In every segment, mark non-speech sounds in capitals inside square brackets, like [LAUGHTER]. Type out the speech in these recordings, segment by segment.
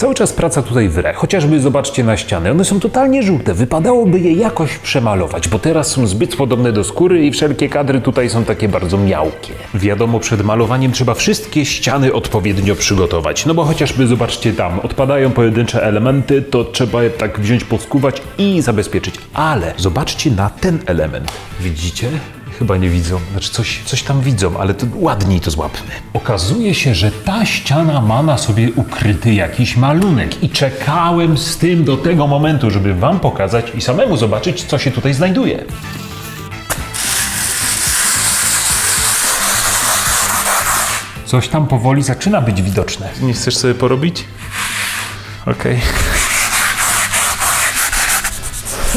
Cały czas praca tutaj wre, chociażby zobaczcie na ściany, one są totalnie żółte, wypadałoby je jakoś przemalować, bo teraz są zbyt podobne do skóry i wszelkie kadry tutaj są takie bardzo miałkie. Wiadomo, przed malowaniem trzeba wszystkie ściany odpowiednio przygotować, no bo chociażby zobaczcie tam, odpadają pojedyncze elementy, to trzeba je tak wziąć, poskuwać i zabezpieczyć, ale zobaczcie na ten element, widzicie? Chyba nie widzą. Znaczy coś, coś tam widzą, ale to ładniej to złapmy. Okazuje się, że ta ściana ma na sobie ukryty jakiś malunek i czekałem z tym do tego momentu, żeby wam pokazać i samemu zobaczyć, co się tutaj znajduje. Coś tam powoli zaczyna być widoczne. Nie chcesz sobie porobić? Okej.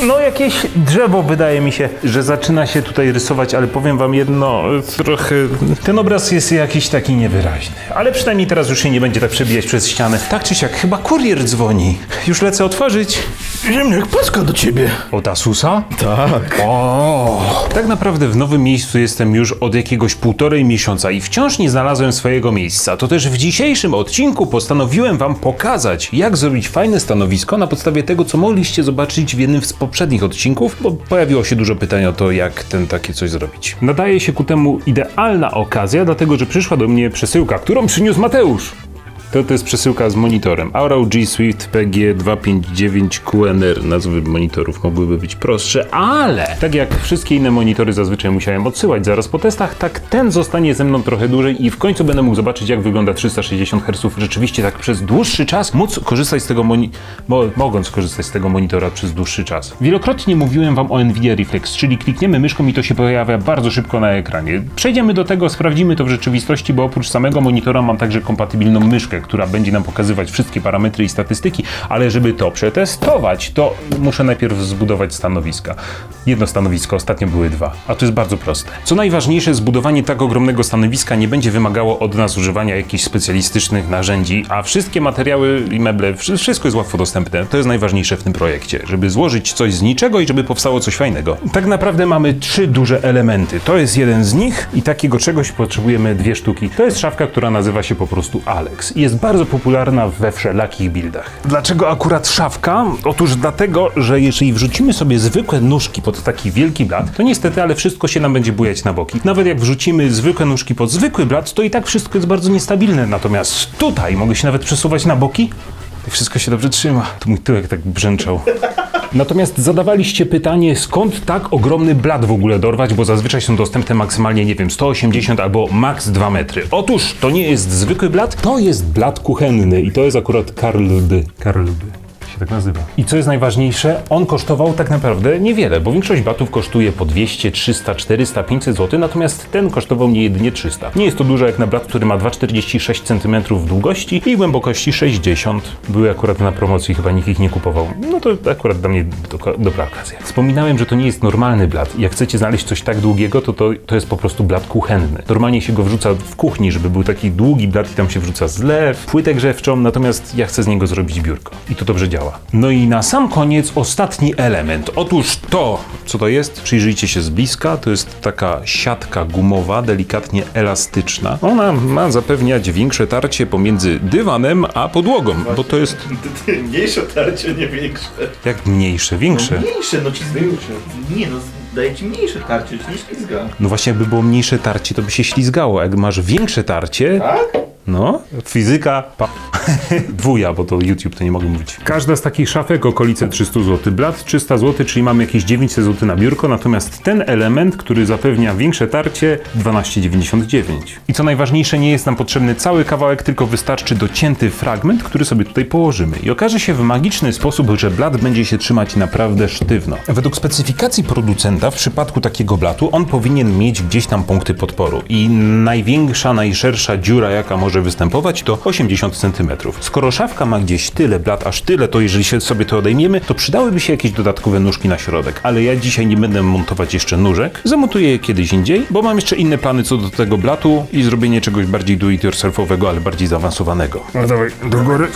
No jakieś drzewo wydaje mi się, że zaczyna się tutaj rysować, ale powiem wam jedno, trochę... Ten obraz jest jakiś taki niewyraźny. Ale przynajmniej teraz już się nie będzie tak przebijać przez ścianę. Tak czy siak, chyba kurier dzwoni. Już lecę otworzyć. Ziemniak, paska do ciebie. Od Asusa? Tak. O, tak naprawdę w nowym miejscu jestem już od jakiegoś półtorej miesiąca i wciąż nie znalazłem swojego miejsca. To też w dzisiejszym odcinku postanowiłem wam pokazać, jak zrobić fajne stanowisko na podstawie tego, co mogliście zobaczyć w jednym z poprzednich odcinków, bo pojawiło się dużo pytań o to, jak ten takie coś zrobić. Nadaje się ku temu idealna okazja, dlatego że przyszła do mnie przesyłka, którą przyniósł Mateusz. To, to jest przesyłka z monitorem. Aura G Swift PG259 QNR. Nazwy monitorów mogłyby być prostsze, ale tak jak wszystkie inne monitory zazwyczaj musiałem odsyłać zaraz po testach, tak ten zostanie ze mną trochę dłużej i w końcu będę mógł zobaczyć, jak wygląda 360 Hz rzeczywiście tak przez dłuższy czas, móc korzystać z tego moni- mo- mogąc korzystać z tego monitora przez dłuższy czas. Wielokrotnie mówiłem wam o Nvidia Reflex, czyli klikniemy myszką i to się pojawia bardzo szybko na ekranie. Przejdziemy do tego, sprawdzimy to w rzeczywistości, bo oprócz samego monitora mam także kompatybilną myszkę, która będzie nam pokazywać wszystkie parametry i statystyki, ale żeby to przetestować, to muszę najpierw zbudować stanowiska. Jedno stanowisko, ostatnio były dwa, a to jest bardzo proste. Co najważniejsze, zbudowanie tak ogromnego stanowiska nie będzie wymagało od nas używania jakichś specjalistycznych narzędzi, a wszystkie materiały i meble, wszy- wszystko jest łatwo dostępne. To jest najważniejsze w tym projekcie, żeby złożyć coś z niczego i żeby powstało coś fajnego. Tak naprawdę mamy trzy duże elementy. To jest jeden z nich i takiego czegoś potrzebujemy dwie sztuki. To jest szafka, która nazywa się po prostu Alex i jest bardzo popularna we wszelakich buildach. Dlaczego akurat szafka? Otóż dlatego, że jeżeli wrzucimy sobie zwykłe nóżki pod taki wielki blat, to niestety, ale wszystko się nam będzie bujać na boki. Nawet jak wrzucimy zwykłe nóżki pod zwykły blat, to i tak wszystko jest bardzo niestabilne. Natomiast tutaj mogę się nawet przesuwać na boki i wszystko się dobrze trzyma. Tu mój tyłek tak brzęczał. Natomiast zadawaliście pytanie, skąd tak ogromny blat w ogóle dorwać, bo zazwyczaj są dostępne maksymalnie, nie wiem, 180 albo maks 2 metry. Otóż to nie jest zwykły blat, to jest blat kuchenny i to jest akurat Karlby. Karlby się tak nazywa. I co jest najważniejsze, on kosztował tak naprawdę niewiele, bo większość batów kosztuje po 200, 300, 400, 500 zł, natomiast ten kosztował mnie jedynie 300. Nie jest to dużo jak na blat, który ma 2,46 cm długości i głębokości 60. Były akurat na promocji, chyba nikt ich nie kupował. No to akurat dla mnie do, dobra okazja. Wspominałem, że to nie jest normalny blat. Jak chcecie znaleźć coś tak długiego, to, to to jest po prostu blat kuchenny. Normalnie się go wrzuca w kuchni, żeby był taki długi blat i tam się wrzuca zlew, płytę grzewczą, natomiast ja chcę z niego zrobić biurko. I to dobrze działa. No i na sam koniec ostatni element. Otóż to, co to jest? Przyjrzyjcie się z bliska. To jest taka siatka gumowa, delikatnie elastyczna. Ona ma zapewniać większe tarcie pomiędzy dywanem a podłogą, bo to jest Mniejsze tarcie, nie większe. jak mniejsze, większe. Mniejsze, no ci zmniejsze. Nie no, daje ci mniejsze tarcie, ci nie ślizga. No właśnie, jakby było mniejsze tarcie, to by się ślizgało. Jak masz większe tarcie, Tak? No, fizyka, pa... [LAUGHS] dwuja, bo to YouTube, to nie mogę mówić. Każda z takich szafek okolice 300 zł. Blat 300 zł, czyli mamy jakieś 900 zł na biurko, natomiast ten element, który zapewnia większe tarcie, 12,99. I co najważniejsze, nie jest nam potrzebny cały kawałek, tylko wystarczy docięty fragment, który sobie tutaj położymy. I okaże się w magiczny sposób, że blat będzie się trzymać naprawdę sztywno. Według specyfikacji producenta, w przypadku takiego blatu, on powinien mieć gdzieś tam punkty podporu. I największa, najszersza dziura, jaka może występować, to 80 cm. Skoro szafka ma gdzieś tyle blat, aż tyle, to jeżeli sobie to odejmiemy, to przydałyby się jakieś dodatkowe nóżki na środek. Ale ja dzisiaj nie będę montować jeszcze nóżek. Zamontuję je kiedyś indziej, bo mam jeszcze inne plany co do tego blatu i zrobienie czegoś bardziej do-it-yourselfowego, ale bardziej zaawansowanego. No dawaj, do góry.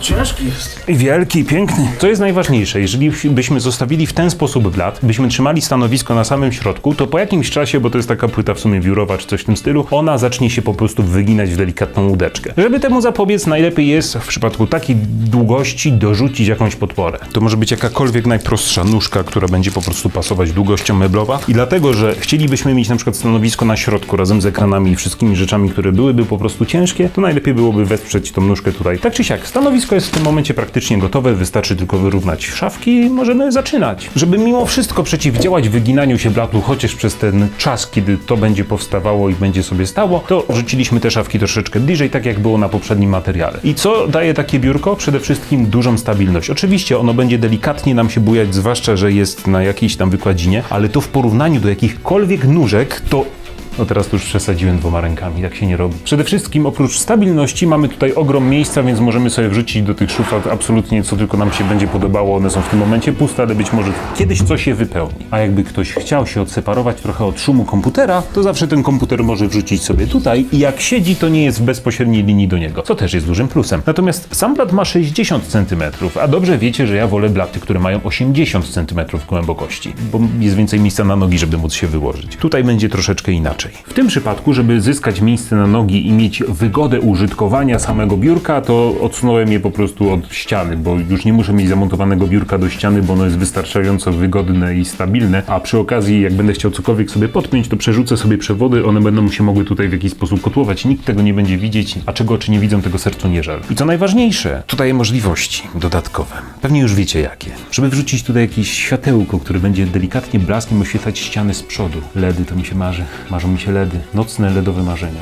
Ciężki jest. I wielki, piękny. Co jest najważniejsze, jeżeli byśmy zostawili w ten sposób blat, byśmy trzymali stanowisko na samym środku, to po jakimś czasie, bo to jest taka płyta w sumie biurowa czy coś w tym stylu, ona zacznie się po prostu wyginać w delikatny delikatną łódeczkę. Żeby temu zapobiec, najlepiej jest w przypadku takiej długości dorzucić jakąś podporę. To może być jakakolwiek najprostsza nóżka, która będzie po prostu pasować długością meblowa. I dlatego, że chcielibyśmy mieć na przykład stanowisko na środku razem z ekranami i wszystkimi rzeczami, które byłyby po prostu ciężkie, to najlepiej byłoby wesprzeć tą nóżkę tutaj. Tak czy siak, stanowisko jest w tym momencie praktycznie gotowe, wystarczy tylko wyrównać szafki i możemy zaczynać. Żeby mimo wszystko przeciwdziałać wyginaniu się blatu, chociaż przez ten czas, kiedy to będzie powstawało i będzie sobie stało, to rzuciliśmy te szafki troszeczkę bliżej, tak jak było na poprzednim materiale. I co daje takie biurko? Przede wszystkim dużą stabilność. Oczywiście ono będzie delikatnie nam się bujać, zwłaszcza, że jest na jakiejś tam wykładzinie, ale to w porównaniu do jakichkolwiek nóżek, to no teraz już przesadziłem dwoma rękami, tak się nie robi. Przede wszystkim oprócz stabilności mamy tutaj ogrom miejsca, więc możemy sobie wrzucić do tych szuflad absolutnie co tylko nam się będzie podobało. One są w tym momencie puste, ale być może kiedyś coś je wypełni. A jakby ktoś chciał się odseparować trochę od szumu komputera, to zawsze ten komputer może wrzucić sobie tutaj i jak siedzi, to nie jest w bezpośredniej linii do niego, co też jest dużym plusem. Natomiast sam blat ma 60 cm, a dobrze wiecie, że ja wolę blaty, które mają 80 cm głębokości, bo jest więcej miejsca na nogi, żeby móc się wyłożyć. Tutaj będzie troszeczkę inaczej. W tym przypadku, żeby zyskać miejsce na nogi i mieć wygodę użytkowania samego biurka, to odsunąłem je po prostu od ściany, bo już nie muszę mieć zamontowanego biurka do ściany, bo ono jest wystarczająco wygodne i stabilne, a przy okazji, jak będę chciał cokolwiek sobie podpiąć, to przerzucę sobie przewody, one będą się mogły tutaj w jakiś sposób kotłować, nikt tego nie będzie widzieć, a czego oczy nie widzą, tego sercu nie żal. I co najważniejsze, to daje możliwości dodatkowe. Pewnie już wiecie jakie. Żeby wrzucić tutaj jakieś światełko, które będzie delikatnie blaskiem oświetlać ściany z przodu. LEDy to mi się marzy. Marzą mi się LEDy. Nocne LEDowe marzenia.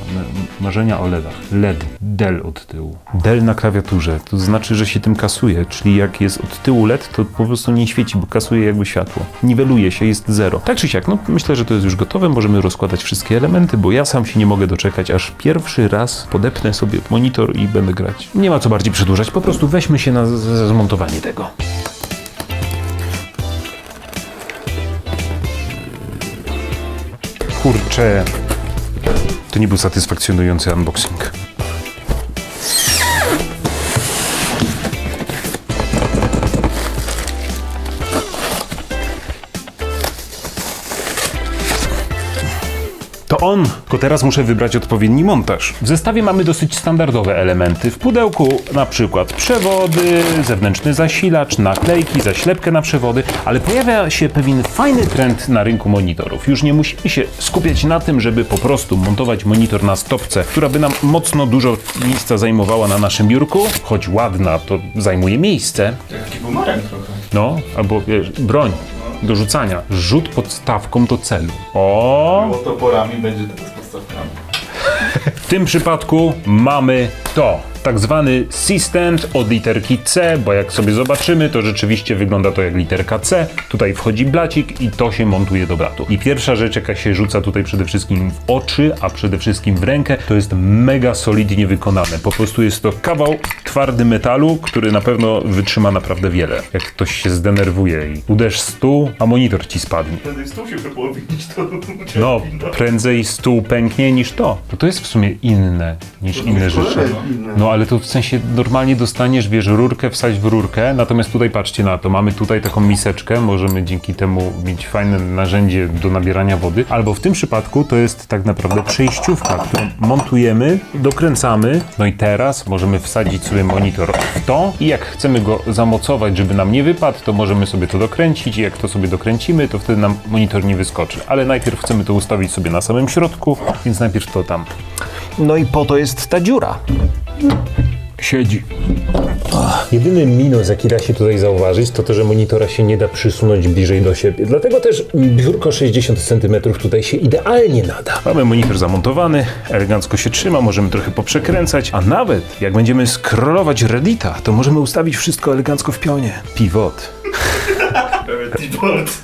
Marzenia o LEDach. LED. Del od tyłu. Del na klawiaturze. To znaczy, że się tym kasuje, czyli jak jest od tyłu LED, to po prostu nie świeci, bo kasuje jakby światło. Niweluje się, jest zero. Tak czy siak, no myślę, że to jest już gotowe. Możemy rozkładać wszystkie elementy, bo ja sam się nie mogę doczekać, aż pierwszy raz podepnę sobie monitor i będę grać. Nie ma co bardziej przedłużać, po prostu weźmy się na zmontowanie tego. Kurczę. To nie był satysfakcjonujący unboxing. On, tylko teraz muszę wybrać odpowiedni montaż. W zestawie mamy dosyć standardowe elementy. W pudełku na przykład przewody, zewnętrzny zasilacz, naklejki, zaślepkę na przewody, ale pojawia się pewien fajny trend na rynku monitorów. Już nie musimy się skupiać na tym, żeby po prostu montować monitor na stopce, która by nam mocno dużo miejsca zajmowała na naszym biurku, choć ładna, to zajmuje miejsce. Taki bumerang trochę. No, albo wiesz, broń do rzucania. Rzut podstawką do celu. O! Było toporami, będzie teraz podstawkami. W tym przypadku mamy to. Tak zwany C-stand od literki C, bo jak sobie zobaczymy, to rzeczywiście wygląda to jak literka C. Tutaj wchodzi blacik i to się montuje do blatu. I pierwsza rzecz, jaka się rzuca tutaj przede wszystkim w oczy, a przede wszystkim w rękę, to jest mega solidnie wykonane. Po prostu jest to kawał twardy metalu, który na pewno wytrzyma naprawdę wiele. Jak ktoś się zdenerwuje i uderz stół, a monitor ci spadnie. Wtedy stół się wypowiedzieć, to No, prędzej stół pęknie niż to. To to jest w sumie inne niż inne rzeczy. No ale to w sensie normalnie dostaniesz, wiesz, rurkę wsadź w rurkę, natomiast tutaj patrzcie na to, mamy tutaj taką miseczkę, możemy dzięki temu mieć fajne narzędzie do nabierania wody, albo w tym przypadku to jest tak naprawdę przejściówka, którą montujemy, dokręcamy, no i teraz możemy wsadzić sobie monitor w to. I jak chcemy go zamocować, żeby nam nie wypadł, to możemy sobie to dokręcić. I jak to sobie dokręcimy, to wtedy nam monitor nie wyskoczy, ale najpierw chcemy to ustawić sobie na samym środku, więc najpierw to tam. No i po to jest ta dziura. Siedzi. Jedyny minus, jaki da się tutaj zauważyć, to to, że monitora się nie da przysunąć bliżej do siebie. Dlatego też biurko 60 cm tutaj się idealnie nada. Mamy monitor zamontowany, elegancko się trzyma, możemy trochę poprzekręcać, a nawet jak będziemy scrollować Reddita, to możemy ustawić wszystko elegancko w pionie. Pivot.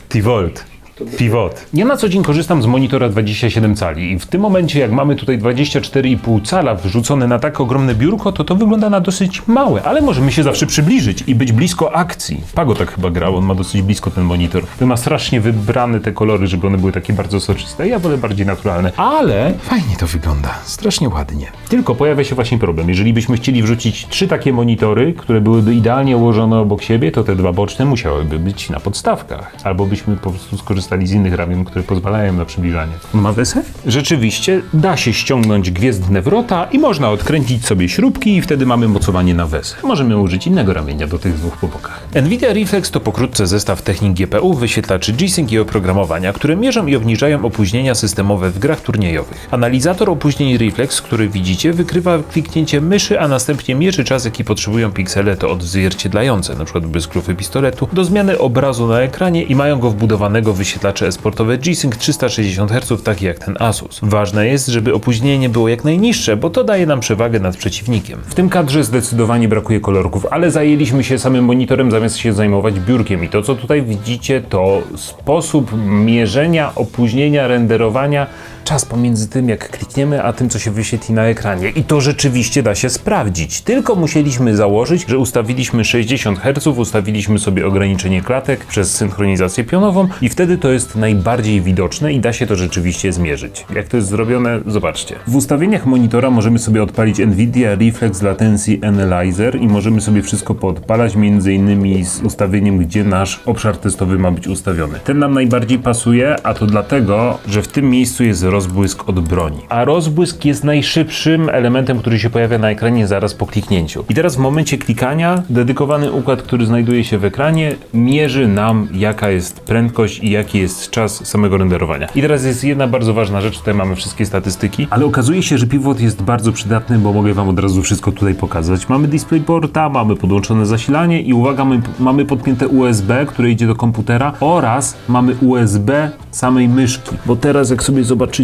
T-Volt. Pivot. Ja na co dzień korzystam z monitora 27 cali i w tym momencie jak mamy tutaj 24,5 cala wrzucone na tak ogromne biurko, to to wygląda na dosyć małe, ale możemy się zawsze przybliżyć i być blisko akcji. Pago tak chyba grał, on ma dosyć blisko ten monitor. Ten ma strasznie wybrane te kolory, żeby one były takie bardzo soczyste. Ja wolę bardziej naturalne, ale fajnie to wygląda, strasznie ładnie. Tylko pojawia się właśnie problem. Jeżeli byśmy chcieli wrzucić trzy takie monitory, które byłyby idealnie ułożone obok siebie, to te dwa boczne musiałyby być na podstawkach. Albo byśmy po prostu skorzystali korzystali z innych ramion, które pozwalają na przybliżanie. Ma wesel? Rzeczywiście da się ściągnąć gwiezdne wrota i można odkręcić sobie śrubki i wtedy mamy mocowanie na wesel. Możemy użyć innego ramienia do tych dwóch po bokach. Nvidia Reflex to pokrótce zestaw technik GPU, wyświetlaczy G-Sync i oprogramowania, które mierzą i obniżają opóźnienia systemowe w grach turniejowych. Analizator opóźnień Reflex, który widzicie, wykrywa kliknięcie myszy, a następnie mierzy czas, jaki potrzebują piksele to odzwierciedlające, np. błysk lufy pistoletu, do zmiany obrazu na ekranie i mają go wbudowanego w wyświetlacze e-sportowe G-Sync 360 Hz, taki jak ten Asus. Ważne jest, żeby opóźnienie było jak najniższe, bo to daje nam przewagę nad przeciwnikiem. W tym kadrze zdecydowanie brakuje kolorków, ale zajęliśmy się samym monitorem zamiast się zajmować biurkiem i to co tutaj widzicie to sposób mierzenia opóźnienia renderowania czas pomiędzy tym, jak klikniemy, a tym, co się wyświetli na ekranie. I to rzeczywiście da się sprawdzić. Tylko musieliśmy założyć, że ustawiliśmy 60 Hz, ustawiliśmy sobie ograniczenie klatek przez synchronizację pionową i wtedy to jest najbardziej widoczne i da się to rzeczywiście zmierzyć. Jak to jest zrobione, zobaczcie. W ustawieniach monitora możemy sobie odpalić NVIDIA Reflex Latency Analyzer i możemy sobie wszystko poodpalać, między innymi z ustawieniem, gdzie nasz obszar testowy ma być ustawiony. Ten nam najbardziej pasuje, a to dlatego, że w tym miejscu jest rozbłysk od broni. A rozbłysk jest najszybszym elementem, który się pojawia na ekranie zaraz po kliknięciu. I teraz w momencie klikania dedykowany układ, który znajduje się w ekranie, mierzy nam jaka jest prędkość i jaki jest czas samego renderowania. I teraz jest jedna bardzo ważna rzecz, tutaj mamy wszystkie statystyki, ale okazuje się, że pivot jest bardzo przydatny, bo mogę wam od razu wszystko tutaj pokazać. Mamy DisplayPorta, mamy podłączone zasilanie i uwaga, my, mamy podpięte USB, które idzie do komputera oraz mamy USB samej myszki, bo teraz jak sobie zobaczycie,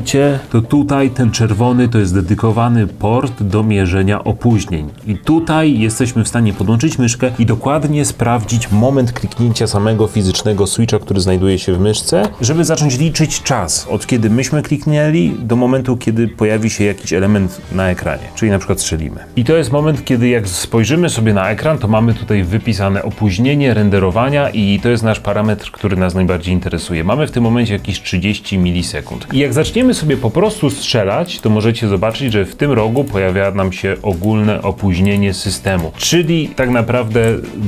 to tutaj ten czerwony to jest dedykowany port do mierzenia opóźnień. I tutaj jesteśmy w stanie podłączyć myszkę i dokładnie sprawdzić moment kliknięcia samego fizycznego switcha, który znajduje się w myszce, żeby zacząć liczyć czas, od kiedy myśmy kliknęli do momentu, kiedy pojawi się jakiś element na ekranie, czyli na przykład strzelimy. I to jest moment, kiedy jak spojrzymy sobie na ekran, to mamy tutaj wypisane opóźnienie renderowania i to jest nasz parametr, który nas najbardziej interesuje. Mamy w tym momencie jakieś 30 milisekund. I jak zaczniemy sobie po prostu strzelać, to możecie zobaczyć, że w tym rogu pojawia nam się ogólne opóźnienie systemu. Czyli tak naprawdę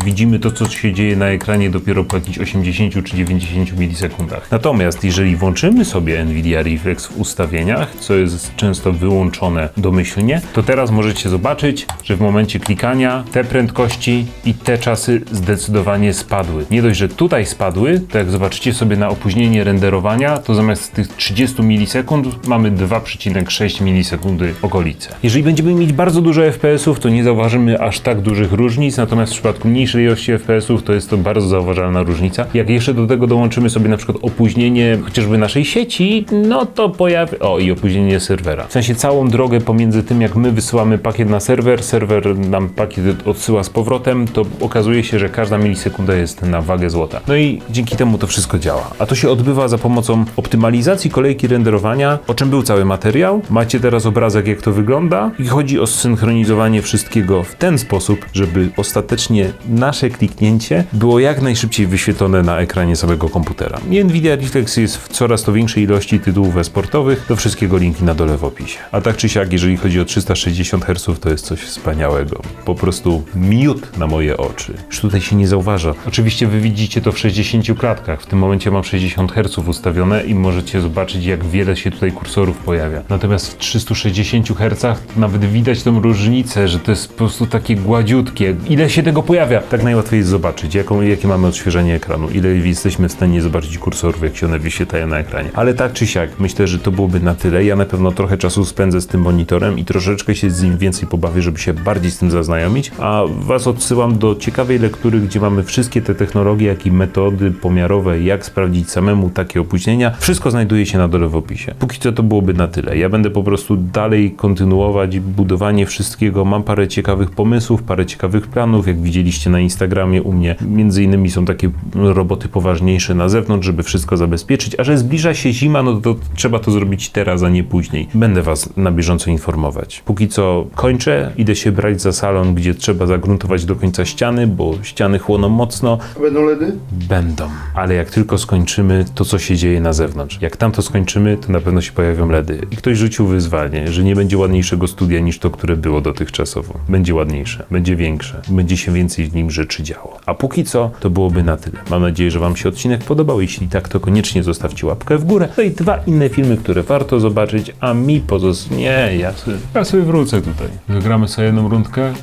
widzimy to, co się dzieje na ekranie dopiero po jakichś 80 czy 90 milisekundach. Natomiast jeżeli włączymy sobie Nvidia Reflex w ustawieniach, co jest często wyłączone domyślnie, to teraz możecie zobaczyć, że w momencie klikania te prędkości i te czasy zdecydowanie spadły. Nie dość, że tutaj spadły, to jak zobaczycie sobie na opóźnienie renderowania, to zamiast tych 30 milisekund mamy 2,6 milisekundy okolice. Jeżeli będziemy mieć bardzo dużo FPS-ów, to nie zauważymy aż tak dużych różnic, natomiast w przypadku mniejszej ilości FPS-ów to jest to bardzo zauważalna różnica. Jak jeszcze do tego dołączymy sobie na przykład opóźnienie chociażby naszej sieci, no to pojawi... O, i opóźnienie serwera. W sensie całą drogę pomiędzy tym, jak my wysyłamy pakiet na serwer, serwer nam pakiet odsyła z powrotem, to okazuje się, że każda milisekunda jest na wagę złota. No i dzięki temu to wszystko działa. A to się odbywa za pomocą optymalizacji kolejki renderowania, o czym był cały materiał. Macie teraz obrazek, jak to wygląda i chodzi o synchronizowanie wszystkiego w ten sposób, żeby ostatecznie nasze kliknięcie było jak najszybciej wyświetlone na ekranie samego komputera. Nvidia Reflex jest w coraz to większej ilości tytułów e-sportowych. Do wszystkiego linki na dole w opisie. A tak czy siak, jeżeli chodzi o 360 Hz, to jest coś wspaniałego. Po prostu miód na moje oczy. Już tutaj się nie zauważa. Oczywiście wy widzicie to w 60 klatkach. W tym momencie mam 60 Hz ustawione i możecie zobaczyć, jak wiele się tutaj kursorów pojawia. Natomiast w 360 Hz nawet widać tą różnicę, że to jest po prostu takie gładziutkie. Ile się tego pojawia? Tak najłatwiej jest zobaczyć, jaką, jakie mamy odświeżenie ekranu, ile jesteśmy w stanie zobaczyć kursorów, jak się one wyświetlają na ekranie. Ale tak czy siak, myślę, że to byłoby na tyle. Ja na pewno trochę czasu spędzę z tym monitorem i troszeczkę się z nim więcej pobawię, żeby się bardziej z tym zaznajomić, a Was odsyłam do ciekawej lektury, gdzie mamy wszystkie te technologie, jak i metody pomiarowe, jak sprawdzić samemu takie opóźnienia. Wszystko znajduje się na dole w opisie. Póki co to byłoby na tyle. Ja będę po prostu dalej kontynuować budowanie wszystkiego. Mam parę ciekawych pomysłów, parę ciekawych planów, jak widzieliście na Instagramie u mnie. Między innymi są takie roboty poważniejsze na zewnątrz, żeby wszystko zabezpieczyć, a że zbliża się zima, no to trzeba to zrobić teraz, a nie później. Będę Was na bieżąco informować. Póki co kończę, idę się brać za salon, gdzie trzeba zagruntować do końca ściany, bo ściany chłoną mocno. Będą LEDy? Będą. Ale jak tylko skończymy, to co się dzieje na zewnątrz. Jak tam to skończymy, to na na pewno się pojawią LEDy. I ktoś rzucił wyzwanie, że nie będzie ładniejszego studia niż to, które było dotychczasowo. Będzie ładniejsze, będzie większe, będzie się więcej w nim rzeczy działo. A póki co, to byłoby na tyle. Mam nadzieję, że Wam się odcinek podobał. Jeśli tak, to koniecznie zostawcie łapkę w górę. No i dwa inne filmy, które warto zobaczyć, a mi pozostaje... Nie, ja sobie, ja sobie wrócę tutaj. Zagramy sobie jedną rundkę